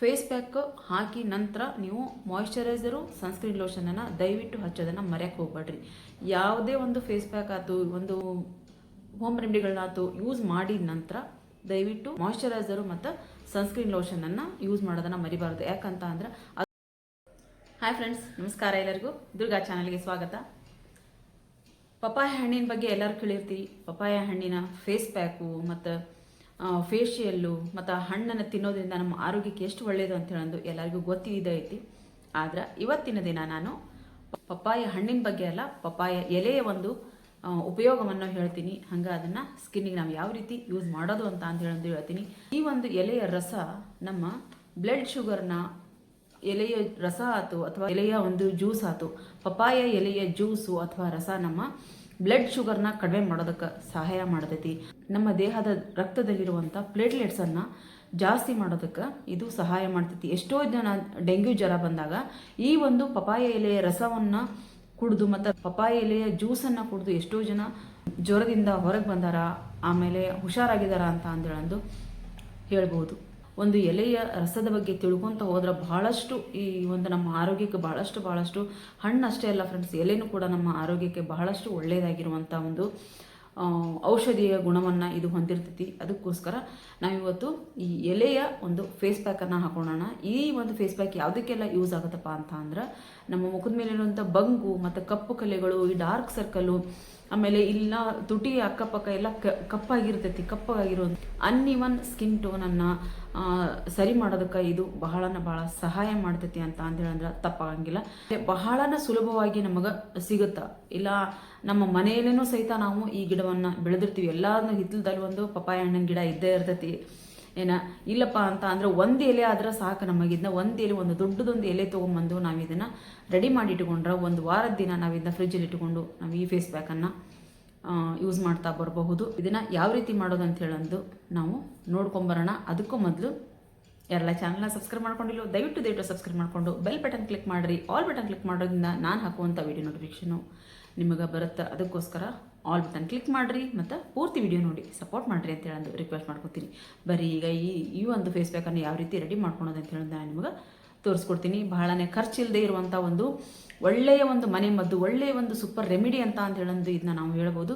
Face pack ಹಾಕಿ ನಂತರ ನೀವು ಮಾಯಿಶ್ಚರೈಸರು ಸನ್ಸ್ಕ್ರೀನ್ ಲೋಷನನ್ನು ದಯವಿಟ್ಟು ಹಚ್ಚೋದನ್ನು ಮರೆಯಕ್ಕೆ ಹೋಗ್ಬೇಡ್ರಿ ಯಾವುದೇ ಒಂದು ಫೇಸ್ ಪ್ಯಾಕ್ ಆಯ್ತು ಒಂದು ಹೋಮ್ ರೆಮಿಡಿಗಳನ್ನಾಯ್ತು ಯೂಸ್ ಮಾಡಿದ ನಂತರ ದಯವಿಟ್ಟು ಮಾಯಿಶ್ಚರೈಸರು ಮತ್ತು ಸನ್ಸ್ಕ್ರೀನ್ ಲೋಷನನ್ನು ಯೂಸ್ ಮಾಡೋದನ್ನು ಮರಿಬಾರ್ದು. ಯಾಕಂತ ಅಂದ್ರೆ ಹಾಯ್ ಫ್ರೆಂಡ್ಸ್ ನಮಸ್ಕಾರ ಎಲ್ಲರಿಗೂ. ದುರ್ಗಾ ಚಾನಲ್ಗೆ ಸ್ವಾಗತ. ಪಪ್ಪಾಯ ಹಣ್ಣಿನ ಬಗ್ಗೆ ಎಲ್ಲರೂ ಕೇಳಿರ್ತೀವಿ ಪಪ್ಪಾಯ ಹಣ್ಣಿನ ಫೇಸ್ ಪ್ಯಾಕು ಮತ್ತು ಫೇಶಿಯಲ್ಲು ಮತ್ತು ಹಣ್ಣನ್ನು ತಿನ್ನೋದ್ರಿಂದ ನಮ್ಮ ಆರೋಗ್ಯಕ್ಕೆ ಎಷ್ಟು ಒಳ್ಳೆಯದು ಅಂತ ಹೇಳೋದು ಎಲ್ಲರಿಗೂ ಗೊತ್ತಿದೆ ಐತಿ. ಆದ್ರೆ ಇವತ್ತಿನ ದಿನ ನಾನು ಪಪ್ಪಾಯ ಹಣ್ಣಿನ ಬಗ್ಗೆ ಅಲ್ಲ, ಪಪ್ಪಾಯ ಎಲೆಯ ಒಂದು ಉಪಯೋಗವನ್ನು ಹೇಳ್ತೀನಿ. ಹಂಗೆ ಅದನ್ನು ಸ್ಕಿನ್ನಿಗೆ ನಾವು ಯಾವ ರೀತಿ ಯೂಸ್ ಮಾಡೋದು ಅಂತ ಅಂತ ಹೇಳೋದು ಹೇಳ್ತೀನಿ. ಈ ಒಂದು ಎಲೆಯ ರಸ ನಮ್ಮ ಬ್ಲಡ್ ಶುಗರ್ನ ಎಲೆಯ ರಸ ಆಯ್ತು ಅಥವಾ ಎಲೆಯ ಒಂದು ಜ್ಯೂಸ್ ಆಯ್ತು ಪಪ್ಪಾಯ ಎಲೆಯ ಜ್ಯೂಸು ಅಥವಾ ರಸ ನಮ್ಮ ಬ್ಲಡ್ ಶುಗರ್ನ ಕಡಿಮೆ ಮಾಡೋದಕ್ಕೆ ಸಹಾಯ ಮಾಡ್ತೈತಿ. ನಮ್ಮ ದೇಹದ ರಕ್ತದಲ್ಲಿರುವಂಥ ಪ್ಲೇಟ್ಲೆಟ್ಸನ್ನು ಜಾಸ್ತಿ ಮಾಡೋದಕ್ಕೆ ಇದು ಸಹಾಯ ಮಾಡ್ತೈತಿ. ಎಷ್ಟೋ ಜನ ಡೆಂಗ್ಯೂ ಜ್ವರ ಬಂದಾಗ ಈ ಒಂದು ಪಪಾಯ ಎಲೆಯ ರಸವನ್ನು ಕುಡಿದು ಮತ್ತು ಪಪಾಯ ಎಲೆಯ ಜ್ಯೂಸನ್ನು ಕುಡಿದು ಎಷ್ಟೋ ಜನ ಜ್ವರದಿಂದ ಹೊರಗೆ ಬಂದಾರ, ಆಮೇಲೆ ಹುಷಾರಾಗಿದ್ದಾರ ಅಂತ ಅಂದೇಳಂದು ಹೇಳ್ಬೋದು ಒಂದು ಎಲೆಯ ರಸದ ಬಗ್ಗೆ ತಿಳ್ಕೊಂತ ಹೋದ್ರೆ ಬಹಳಷ್ಟು ಈ ಒಂದು ನಮ್ಮ ಆರೋಗ್ಯಕ್ಕೆ ಬಹಳಷ್ಟು ಬಹಳಷ್ಟು ಹಣ್ಣು ಅಷ್ಟೇ ಅಲ್ಲ ಫ್ರೆಂಡ್ಸ್ ಎಲೆನೂ ಕೂಡ ನಮ್ಮ ಆರೋಗ್ಯಕ್ಕೆ ಬಹಳಷ್ಟು ಒಳ್ಳೆಯದಾಗಿರುವಂಥ ಒಂದು ಔಷಧಿಯ ಗುಣವನ್ನು ಇದು ಹೊಂದಿರ್ತೈತಿ. ಅದಕ್ಕೋಸ್ಕರ ನಾವಿವತ್ತು ಈ ಎಲೆಯ ಒಂದು ಫೇಸ್ ಪ್ಯಾಕನ್ನು ಹಾಕೊಳ್ಳೋಣ ಈ ಒಂದು ಫೇಸ್ ಪ್ಯಾಕ್ ಯಾವುದಕ್ಕೆಲ್ಲ ಯೂಸ್ ಆಗುತ್ತಪ್ಪ ಅಂತ ಅಂದ್ರೆ, ನಮ್ಮ ಮುಖದ ಮೇಲಿರುವಂಥ ಬಂಗು ಮತ್ತು ಕಪ್ಪು ಕಲೆಗಳು, ಈ ಡಾರ್ಕ್ ಸರ್ಕಲು ಆಮೇಲೆ ಇಲ್ಲ ತುಟಿ ಅಕ್ಕಪಕ್ಕ ಎಲ್ಲ ಕಪ್ಪಾಗಿರ್ತೈತಿ ಕಪ್ಪಾಗಿರೋ ಅನ್ಇವನ್ ಸ್ಕಿನ್ ಟೋನನ್ನು ಸರಿ ಮಾಡೋದಕ್ಕೆ ಇದು ಬಹಳನ ಬಹಳ ಸಹಾಯ ಮಾಡ್ತೈತಿ ಅಂತ ಅಂದೇಳಂದ್ರೆ ತಪ್ಪಾಗಂಗಿಲ್ಲ. ಬಹಳನ ಸುಲಭವಾಗಿ ನಮಗೆ ಸಿಗುತ್ತಾ. ಇಲ್ಲ ನಮ್ಮ ಮನೆಯಲ್ಲೇನೂ ಸಹಿತ ನಾವು ಈ ಗಿಡವನ್ನು ಬೆಳೆದಿರ್ತೀವಿ. ಎಲ್ಲಾದ್ರೂ ಹಿತ್ತಲದಲ್ಲಿ ಒಂದು ಪಪ್ಪಾಯ ಹಣ್ಣಿನ ಗಿಡ ಇದ್ದೇ ಇರ್ತೈತಿ. ಏನ? ಇಲ್ಲಪ್ಪ ಅಂತ ಅಂದ್ರೆ ಒಂದು ಎಲೆ ಆದ್ರೆ ಸಾಕು ನಮಗಿದ್ನ ಒಂದು ಎಲೆ, ಒಂದು ದೊಡ್ಡದೊಂದು ಎಲೆ ತೊಗೊಂಬಂದು ನಾವು ಇದನ್ನ ರೆಡಿ ಮಾಡಿ ಇಟ್ಕೊಂಡ್ರೆ ಒಂದು ವಾರದ ದಿನ ನಾವು ಇದನ್ನ ಫ್ರಿಜ್ಜಲ್ಲಿ ಇಟ್ಕೊಂಡು ನಾವು ಈ ಫೇಸ್ ಪ್ಯಾಕನ್ನು ಯೂಸ್ ಮಾಡ್ತಾ ಬರಬಹುದು. ಇದನ್ನ ಯಾವ ರೀತಿ ಮಾಡೋದು ಅಂತ ಹೇಳಂದು ನಾವು ನೋಡ್ಕೊಂಬರೋಣ. ಅದಕ್ಕೂ ಮೊದಲು ಯಾರೆಲ್ಲ ಚಾನಲ್ನ ಸಬ್ಸ್ಕ್ರೈಬ್ ಮಾಡ್ಕೊಂಡಿಲ್ಲ ದಯವಿಟ್ಟು ದಯವಿಟ್ಟು ಸಬ್ಸ್ಕ್ರೈಬ್ ಮಾಡ್ಕೊಂಡು ಬೆಲ್ ಬಟನ್ ಕ್ಲಿಕ್ ಮಾಡಿರಿ. ಆಲ್ ಬಟನ್ ಕ್ಲಿಕ್ ಮಾಡೋದ್ರಿಂದ ನಾನು ಹಾಕುವಂಥ ವಿಡಿಯೋ ನೋಟಿಫಿಕೇಶನು ನಿಮಗೆ ಬರುತ್ತೆ ಅದಕ್ಕೋಸ್ಕರ ಆಲ್ ಬಟನ್ ಕ್ಲಿಕ್ ಮಾಡಿರಿ ಮತ್ತು ಪೂರ್ತಿ ವಿಡಿಯೋ ನೋಡಿ ಸಪೋರ್ಟ್ ಮಾಡಿರಿ ಅಂತ ಹೇಳಂದು ರಿಕ್ವೆಸ್ಟ್ ಮಾಡ್ಕೊತೀನಿ. ಬರೀ ಈಗ ಈ ಈ ಒಂದು ಫೇಸ್ ಪ್ಯಾಕನ್ನು ಯಾವ ರೀತಿ ರೆಡಿ ಮಾಡ್ಕೊಳೋದು ಅಂತ ಹೇಳೋದು ನಾನು ನಿಮಗೆ ತೋರಿಸ್ಕೊಡ್ತೀನಿ. ಬಹಳನೇ ಖರ್ಚಿಲ್ಲದೆ ಇರುವಂಥ ಒಂದು ಒಳ್ಳೆಯ ಒಂದು ಮನೆ ಮದ್ದು, ಒಳ್ಳೆಯ ಒಂದು ಸೂಪರ್ ರೆಮಿಡಿ ಅಂತ ಅಂತ ಹೇಳೋದು ಇದನ್ನ ನಾವು ಹೇಳ್ಬೋದು.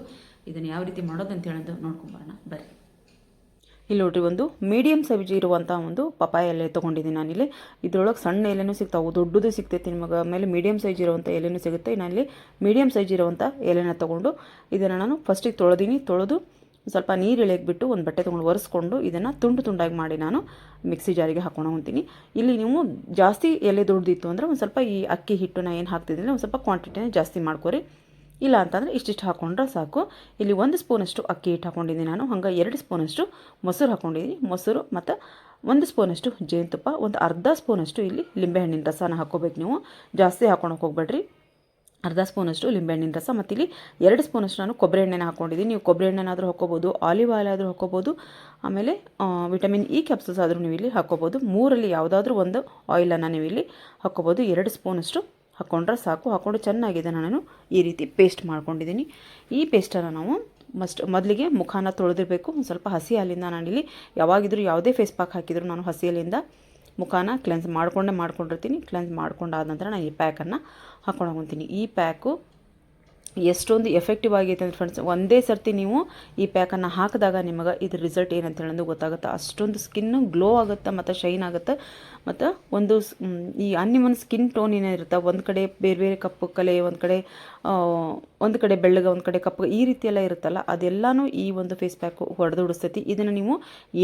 ಇದನ್ನು ಯಾವ ರೀತಿ ಮಾಡೋದು ಅಂತ ಹೇಳೋದು ನೋಡ್ಕೊಂಬರೋಣ ಬರ್ರಿ. ಇಲ್ಲಿ ನೋಡ್ರಿ, ಒಂದು ಮೀಡಿಯಮ್ ಸೈಜ್ ಇರುವಂಥ ಒಂದು ಪಪಾಯ ಎಲೆ ತೊಗೊಂಡಿದ್ದೀನಿ ನಾನಿಲ್ಲಿ. ಇದ್ರೊಳಗೆ ಸಣ್ಣ ಎಲೆನೂ ಸಿಗ್ತಾವೆ ದೊಡ್ಡದು ಸಿಗ್ತೈತಿ ನಿಮಗೆ. ಆಮೇಲೆ ಮೀಡಿಯಮ್ ಸೈಜ್ ಇರುವಂಥ ಎಲೆನೂ ಸಿಗುತ್ತೆ. ನಾನಿಲ್ಲಿ ಮೀಡಿಯಮ್ ಸೈಜ್ ಇರುವಂಥ ಎಲೆನ ತೊಗೊಂಡು ಇದನ್ನು ನಾನು ಫಸ್ಟಿಗೆ ತೊಳೆದೀನಿ. ತೊಳೆದು ಸ್ವಲ್ಪ ನೀರು ಇಳಿಯಕ್ಕೆ ಬಿಟ್ಟು ಒಂದು ಬಟ್ಟೆ ತೊಗೊಂಡು ಒರೆಸ್ಕೊಂಡು ಇದನ್ನು ತುಂಡು ತುಂಡಾಗಿ ಮಾಡಿ ನಾನು ಮಿಕ್ಸಿ ಜಾರಿಗೆ ಹಾಕೊಂಡು ಹೋಗ್ತೀನಿ ಇಲ್ಲಿ ನೀವು ಜಾಸ್ತಿ ಎಲೆ ದೊಡ್ಡದಿತ್ತು ಅಂದರೆ ಒಂದು ಸ್ವಲ್ಪ ಈ ಅಕ್ಕಿ ಹಿಟ್ಟನ್ನ ಏನು ಹಾಕ್ತಿದ್ದೀನಿ ಒಂದು ಸ್ವಲ್ಪ ಕ್ವಾಂಟಿಟಿನ ಜಾಸ್ತಿ ಮಾಡ್ಕೊರಿ. ಇಲ್ಲ ಅಂತಂದರೆ ಇಷ್ಟಿಷ್ಟು ಹಾಕೊಂಡ್ರೆ ಸಾಕು. ಇಲ್ಲಿ ಒಂದು ಸ್ಪೂನಷ್ಟು ಅಕ್ಕಿ ಹಿಟ್ಟು ಹಾಕೊಂಡಿದ್ದೀನಿ ನಾನು. ಹಂಗೆ ಎರಡು ಸ್ಪೂನಷ್ಟು ಮೊಸರು ಹಾಕೊಂಡಿದ್ದೀನಿ. ಮೊಸರು ಮತ್ತು ಒಂದು ಸ್ಪೂನಷ್ಟು ಜೇನುತುಪ್ಪ, ಒಂದು ಅರ್ಧ ಸ್ಪೂನಷ್ಟು ಇಲ್ಲಿ ಲಿಂಬೆಹಣ್ಣಿನ ರಸನ ಹಾಕ್ಕೋಬೇಕು ನೀವು. ಜಾಸ್ತಿ ಹಾಕೊಳಕ್ಕೆ ಹೋಗ್ಬೇಡ್ರಿ. ಅರ್ಧ ಸ್ಪೂನಷ್ಟು ಲಿಂಬೆಹಣ್ಣಿನ ರಸ ಮತ್ತು ಇಲ್ಲಿ ಎರಡು ಸ್ಪೂನಷ್ಟು ನಾನು ಕೊಬ್ಬರಿ ಎಣ್ಣೆನ ಹಾಕ್ಕೊಂಡಿದ್ದೀನಿ ನೀವು ಕೊಬ್ಬರಿ ಎಣ್ಣೆನಾದರೂ ಹಾಕೋಬೋದು, ಆಲಿವ್ ಆಯಿಲ್ ಆದರೂ ಹಾಕೋಬೋದು, ಆಮೇಲೆ ವಿಟಮಿನ್ ಇ ಕ್ಯಾಪ್ಸೂಲ್ಸ್ ಆದರೂ ನೀವು ಇಲ್ಲಿ ಹಾಕೋಬೋದು. ಮೂರಲ್ಲಿ ಯಾವುದಾದ್ರೂ ಒಂದು ಆಯಿಲನ್ನು ನೀವು ಇಲ್ಲಿ ಹಾಕೋಬೋದು. ಎರಡು ಸ್ಪೂನಷ್ಟು ಹಾಕ್ಕೊಂಡ್ರೆ ಸಾಕು. ಹಾಕ್ಕೊಂಡು ಚೆನ್ನಾಗಿದೆ. ನಾನು ಈ ರೀತಿ ಪೇಸ್ಟ್ ಮಾಡ್ಕೊಂಡಿದ್ದೀನಿ. ಈ ಪೇಸ್ಟನ್ನು ನಾವು ಮಸ್ಟ್ ಮೊದಲಿಗೆ ಮುಖಾನ ತೊಳೆದಿರಬೇಕು. ಒಂದು ಸ್ವಲ್ಪ ಹಸಿ ಹಾಲಿಂದ ನಾನಿಲ್ಲಿ ಯಾವಾಗಿದ್ರೂ ಯಾವುದೇ ಫೇಸ್ ಪ್ಯಾಕ್ ಹಾಕಿದರೂ ನಾನು ಹಸಿ ಮುಖಾನ ಕ್ಲೆನ್ಸ್ ಮಾಡಿಕೊಂಡೇ ಮಾಡ್ಕೊಂಡಿರ್ತೀನಿ. ಕ್ಲೆನ್ಸ್ ಮಾಡ್ಕೊಂಡಾದ ನಂತರ ನಾನು ಈ ಪ್ಯಾಕನ್ನು ಹಾಕ್ಕೊಂಡು ಹೋಗ್ತೀನಿ. ಈ ಪ್ಯಾಕು ಎಷ್ಟೊಂದು ಎಫೆಕ್ಟಿವ್ ಆಗೈತೆ ಅಂದರೆ ಫ್ರೆಂಡ್ಸ್ ಒಂದೇ ಸರ್ತಿ ನೀವು ಈ ಪ್ಯಾಕನ್ನು ಹಾಕಿದಾಗ ನಿಮಗೆ ಇದು ರಿಸಲ್ಟ್ ಏನಂತ ಹೇಳೋದು ಗೊತ್ತಾಗುತ್ತೆ. ಅಷ್ಟೊಂದು ಸ್ಕಿನ್ನು ಗ್ಲೋ ಆಗುತ್ತೆ ಮತ್ತು ಶೈನ್ ಆಗುತ್ತೆ. ಮತ್ತು ಒಂದು ಈ ಅನ್ಯಮನ್ ಸ್ಕಿನ್ ಟೋನ್ ಏನಿರುತ್ತೆ ಒಂದು ಕಡೆ ಬೇರೆ ಬೇರೆ ಕಪ್ಪು ಕಲೆ, ಒಂದು ಕಡೆ ಒಂದು ಕಡೆ ಬೆಳ್ಳಗೆ, ಒಂದು ಕಡೆ ಕಪ್ಪು, ಈ ರೀತಿ ಎಲ್ಲ ಇರುತ್ತಲ್ಲ, ಅದೆಲ್ಲನೂ ಈ ಒಂದು ಫೇಸ್ ಪ್ಯಾಕ್ ಹೊಡೆದುಡಿಸ್ತೈತಿ ಇದನ್ನು ನೀವು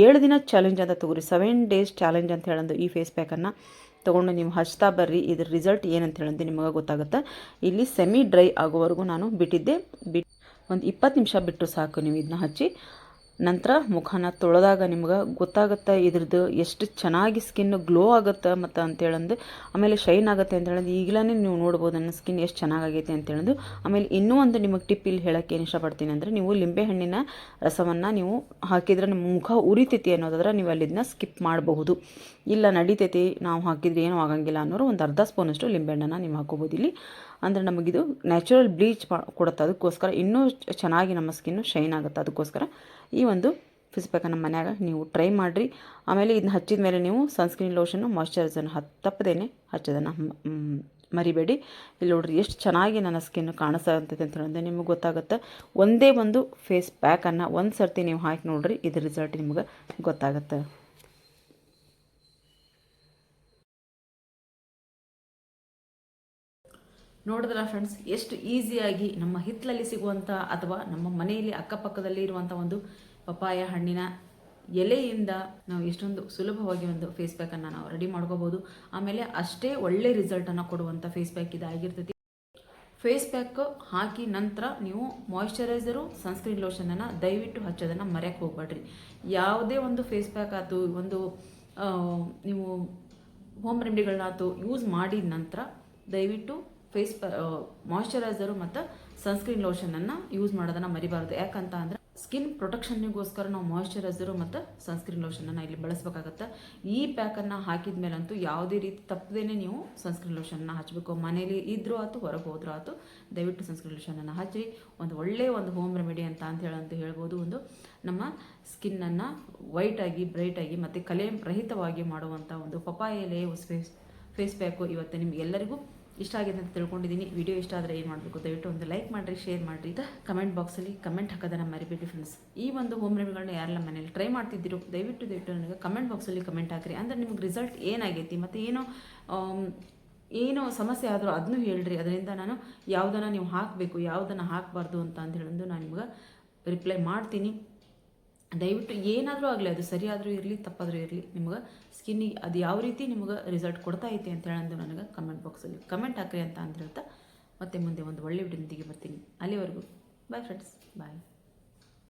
ಏಳು ದಿನ ಚಾಲೆಂಜ್ ಅಂತ ತಗೋರಿ. ಸೆವೆನ್ ಡೇಸ್ ಚಾಲೆಂಜ್ ಅಂತ ಹೇಳೋದು ಈ ಫೇಸ್ ಪ್ಯಾಕನ್ನು ತೊಗೊಂಡು ನೀವು ಹಚ್ತಾ ಬರ್ರಿ, ಇದ್ರ ರಿಸಲ್ಟ್ ಏನಂತ ಹೇಳಂತ ನಿಮಗೆ ಗೊತ್ತಾಗುತ್ತೆ. ಇಲ್ಲಿ ಸೆಮಿ ಡ್ರೈ ಆಗೋವರೆಗೂ ನಾನು ಬಿಟ್ಟಿದ್ದೆ. ಬಿಟ್ಟು ಒಂದು ಇಪ್ಪತ್ತು ನಿಮಿಷ ಬಿಟ್ಟು ಸಾಕು ನೀವು ಇದನ್ನ ಹಚ್ಚಿ. ನಂತರ ಮುಖನ ತೊಳೆದಾಗ ನಿಮ್ಗೆ ಗೊತ್ತಾಗುತ್ತೆ ಇದ್ರದ್ದು ಎಷ್ಟು ಚೆನ್ನಾಗಿ ಸ್ಕಿನ್ ಗ್ಲೋ ಆಗುತ್ತೆ ಮತ್ತು ಅಂತೇಳಂದು, ಆಮೇಲೆ ಶೈನ್ ಆಗುತ್ತೆ ಅಂತ ಹೇಳೋದು ಈಗಲೇ ನೀವು ನೋಡ್ಬೋದು ನನ್ನ ಸ್ಕಿನ್ ಎಷ್ಟು ಚೆನ್ನಾಗೈತೆ ಅಂತ ಹೇಳೋದು ಆಮೇಲೆ ಇನ್ನೂ ಒಂದು ನಿಮಗೆ ಟಿಪ್ ಇಲ್ಲಿ ಹೇಳೋಕ್ಕೆ ಏನು ಇಷ್ಟಪಡ್ತೀನಿ ಅಂದರೆ, ನೀವು ಲಿಂಬೆಹಣ್ಣಿನ ರಸವನ್ನು ನೀವು ಹಾಕಿದ್ರೆ ನಿಮ್ಮ ಮುಖ ಉರಿತೈತಿ ಅನ್ನೋದಾದ್ರೆ ನೀವು ಅಲ್ಲಿದನ್ನ ಸ್ಕಿಪ್ ಮಾಡಬಹುದು. ಇಲ್ಲ ನಡಿತೈತಿ, ನಾವು ಹಾಕಿದ್ರೆ ಏನೂ ಆಗಂಗಿಲ್ಲ ಅನ್ನೋರು ಒಂದು ಅರ್ಧ ಸ್ಪೂನಷ್ಟು ಲಿಂಬೆಹಣ್ಣನ್ನು ನೀವು ಹಾಕೋಬೋದು ಇಲ್ಲಿ. ಅಂದರೆ ನಮಗಿದು ನ್ಯಾಚುರಲ್ ಬ್ಲೀಚ್ ಕೊಡುತ್ತೆ. ಅದಕ್ಕೋಸ್ಕರ ಇನ್ನೂ ಚೆನ್ನಾಗಿ ನಮ್ಮ ಸ್ಕಿನ್ನು ಶೈನ್ ಆಗುತ್ತೆ. ಅದಕ್ಕೋಸ್ಕರ ಈ ಒಂದು ಫೇಸ್ ನಮ್ಮ ಮನ್ಯಾಗ ನೀವು ಟ್ರೈ ಮಾಡಿರಿ. ಆಮೇಲೆ ಇದನ್ನ ಹಚ್ಚಿದ ಮೇಲೆ ನೀವು ಸನ್ಸ್ಕ್ರೀನ್ ಲೋಷನ್ನು ಮಾಯಶ್ಚರೈಸರ್ನ ಹತ್ತು ತಪ್ಪದೇನೆ ಹಚ್ಚೋದನ್ನು ಮರಿಬೇಡಿ. ಇಲ್ಲಿ ನೋಡ್ರಿ ಎಷ್ಟು ಚೆನ್ನಾಗಿ ನನ್ನ ಸ್ಕಿನ್ ಕಾಣಿಸ್ತದೆ ಅಂತ ಹೇಳಿದ್ರೆ ನಿಮಗೆ ಗೊತ್ತಾಗುತ್ತೆ. ಒಂದೇ ಒಂದು ಫೇಸ್ ಪ್ಯಾಕನ್ನು ಒಂದು ಸರ್ತಿ ನೀವು ಹಾಕಿ ನೋಡ್ರಿ, ಇದ್ರ ರಿಸಲ್ಟ್ ನಿಮ್ಗೆ ಗೊತ್ತಾಗುತ್ತೆ. ನೋಡಿದ್ರ ಫ್ರೆಂಡ್ಸ್ ಎಷ್ಟು ಈಸಿಯಾಗಿ ನಮ್ಮ ಹಿತ್ತಲಲ್ಲಿ ಸಿಗುವಂಥ ಅಥವಾ ನಮ್ಮ ಮನೆಯಲ್ಲಿ ಅಕ್ಕಪಕ್ಕದಲ್ಲಿ ಇರುವಂಥ ಒಂದು ಪಪಾಯ ಹಣ್ಣಿನ ಎಲೆಯಿಂದ ನಾವು ಎಷ್ಟೊಂದು ಸುಲಭವಾಗಿ ಒಂದು ಫೇಸ್ ಪ್ಯಾಕನ್ನು ನಾವು ರೆಡಿ ಮಾಡ್ಕೋಬೋದು. ಆಮೇಲೆ ಅಷ್ಟೇ ಒಳ್ಳೆ ರಿಸಲ್ಟನ್ನು ಕೊಡುವಂಥ ಫೇಸ್ ಪ್ಯಾಕ್ ಇದಾಗಿರ್ತೈತಿ. ಫೇಸ್ ಪ್ಯಾಕ್ ಹಾಕಿ ನಂತರ ನೀವು ಮಾಯಿಶ್ಚರೈಸರು ಸನ್ಸ್ಕ್ರೀನ್ ಲೋಷನನ್ನು ದಯವಿಟ್ಟು ಹಚ್ಚೋದನ್ನು ಮರೆಯಕ್ಕೆ ಹೋಗ್ಬೇಡ್ರಿ ಯಾವುದೇ ಒಂದು ಫೇಸ್ ಪ್ಯಾಕ್ ಆಯ್ತು ಒಂದು ನೀವು ಹೋಮ್ ರೆಮಿಡಿಗಳನ್ನಾಯ್ತು ಯೂಸ್ ಮಾಡಿದ ನಂತರ ದಯವಿಟ್ಟು ಫೇಸ್ ಮಾಯಶ್ಚರೈಸರು ಮತ್ತು ಸನ್ಸ್ಕ್ರೀನ್ ಲೋಷನನ್ನು ಯೂಸ್ ಮಾಡೋದನ್ನು ಮರಿಬಾರ್ದು. ಯಾಕಂತ ಅಂದ್ರೆ ಸ್ಕಿನ್ ಪ್ರೊಟೆಕ್ಷನ್ನಿಗೋಸ್ಕರ ನಾವು ಮಾಯಶ್ಚರೈಸರು ಮತ್ತು ಸನ್ಸ್ಕ್ರೀನ್ ಲೋಷನನ್ನು ಇಲ್ಲಿ ಬಳಸಬೇಕಾಗತ್ತೆ. ಈ ಪ್ಯಾಕನ್ನು ಹಾಕಿದ ಮೇಲಂತೂ ಯಾವುದೇ ರೀತಿ ತಪ್ಪದೇನೆ ನೀವು ಸನ್ಸ್ಕ್ರೀನ್ ಲೋಷನ್ನ ಹಚ್ಚಬೇಕು ಮನೇಲಿ ಇದ್ರೂ ಆಯ್ತು ಹೊರಗೆ ಹೋದ್ರೂ ಆಯ್ತು ದಯವಿಟ್ಟು ಸನ್ಸ್ಕ್ರೀನ್ ಲೋಷನನ್ನು ಹಚ್ಚಿ. ಒಂದು ಒಳ್ಳೆಯ ಒಂದು ಹೋಮ್ ರೆಮಿಡಿ ಅಂತ ಅಂತ ಹೇಳಂತ ಹೇಳ್ಬೋದು ಒಂದು ನಮ್ಮ ಸ್ಕಿನ್ನನ್ನು ವೈಟಾಗಿ ಬ್ರೈಟಾಗಿ ಮತ್ತು ಕಲೆ ರಹಿತವಾಗಿ ಮಾಡುವಂಥ ಒಂದು ಪಪಾಯ ಎಲೆ ಫೇಸ್ ಫೇಸ್ ಪ್ಯಾಕು ಇವತ್ತು ನಿಮಗೆಲ್ಲರಿಗೂ ಇಷ್ಟ ಆಗಿದೆ ಅಂತ ತಿಳ್ಕೊಂಡಿದ್ದೀನಿ. ವಿಡಿಯೋ ಇಷ್ಟ ಆದರೆ ಏನು ಮಾಡಬೇಕು? ದಯವಿಟ್ಟು ಒಂದು ಲೈಕ್ ಮಾಡಿರಿ, ಶೇರ್ ಮಾಡಿರಿ. ಕಮೆಂಟ್ ಬಾಕ್ಸಲ್ಲಿ ಕಮೆಂಟ್ ಹಾಕೋದನ್ನು ಮರಿಬೇಡಿ ಫ್ರೆಂಡ್ಸ್ ಈ ಒಂದು ಹೋಮ್ ರೆಮಿಗಳನ್ನ ಯಾರೆಲ್ಲ ಮನೇಲಿ ಟ್ರೈ ಮಾಡ್ತಿದ್ದೀರೋ, ದಯವಿಟ್ಟು ದಯವಿಟ್ಟು ನನಗೆ ಕಮೆಂಟ್ ಬಾಕ್ಸಲ್ಲಿ ಕಮೆಂಟ್ ಹಾಕಿರಿ. ಅಂದರೆ ನಿಮ್ಗೆ ರಿಸಲ್ಟ್ ಏನಾಗೈತಿ ಮತ್ತು ಏನೋ ಏನೋ ಸಮಸ್ಯೆ ಆದರೂ ಅದನ್ನು ಹೇಳ್ರಿ. ಅದರಿಂದ ನಾನು ಯಾವುದನ್ನು ನೀವು ಹಾಕಬೇಕು, ಯಾವುದನ್ನು ಹಾಕಬಾರ್ದು ಅಂತ ಅಂತ ನಾನು ನಿಮ್ಗೆ ರಿಪ್ಲೈ ಮಾಡ್ತೀನಿ. ದಯವಿಟ್ಟು ಏನಾದರೂ ಆಗಲಿ, ಅದು ಸರಿಯಾದರೂ ಇರಲಿ, ತಪ್ಪಾದರೂ ಇರಲಿ, ನಿಮ್ಗೆ ಸ್ಕಿನ್ನಿಗೆ ಅದು ಯಾವ ರೀತಿ ನಿಮ್ಗೆ ರಿಸಲ್ಟ್ ಕೊಡ್ತಾ ಐತಿ ಅಂತ ಹೇಳಂದು ನನಗೆ ಕಮೆಂಟ್ ಬಾಕ್ಸಲ್ಲಿ ಕಮೆಂಟ್ ಹಾಕ್ರಿ ಅಂತ ಅಂದಿರುತ್ತಾ ಮತ್ತೆ ಮುಂದೆ ಒಂದು ಒಳ್ಳೆ ವಿಡಿಯೋದೊಂದಿಗೆ ಬರ್ತೀನಿ. ಅಲ್ಲಿವರೆಗೂ ಬಾಯ್ ಫ್ರೆಂಡ್ಸ್ ಬಾಯ್